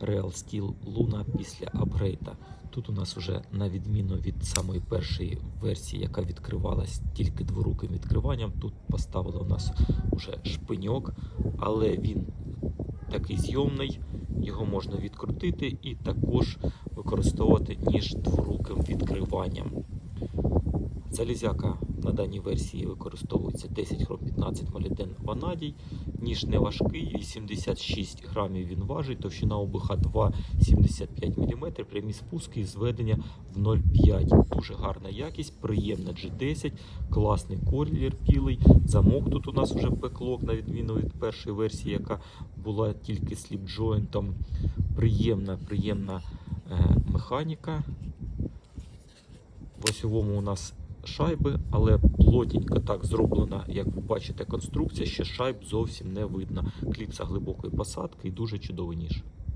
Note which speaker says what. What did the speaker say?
Speaker 1: Real Steel Luna після апгрейда. Тут у нас вже на відміну від самої першої версії, яка відкривалась тільки дворуким відкриванням, тут поставили у нас вже шпиньок, але він такий зйомний, його можна відкрутити і також використовувати ніж дворуким відкриванням. Залізяка на даній версії використовується 10 хром 15 молібден ванадій. Ніж не важкий, 86 грамів він важить, товщина обиха 2,75 мм, прямі спуски і зведення в 0,5. Дуже гарна якість, приємна G10, класний колір білий. Замок тут у нас вже беклок, на відміну від першої версії, яка була тільки сліпджойнтом. Приємна, приємна е, механіка. В осьовому у нас шайби, але плотненько так зроблена, як ви бачите, конструкція, ще шайб зовсім не видно. Кліпса глибокої посадки і дуже чудовий ніж.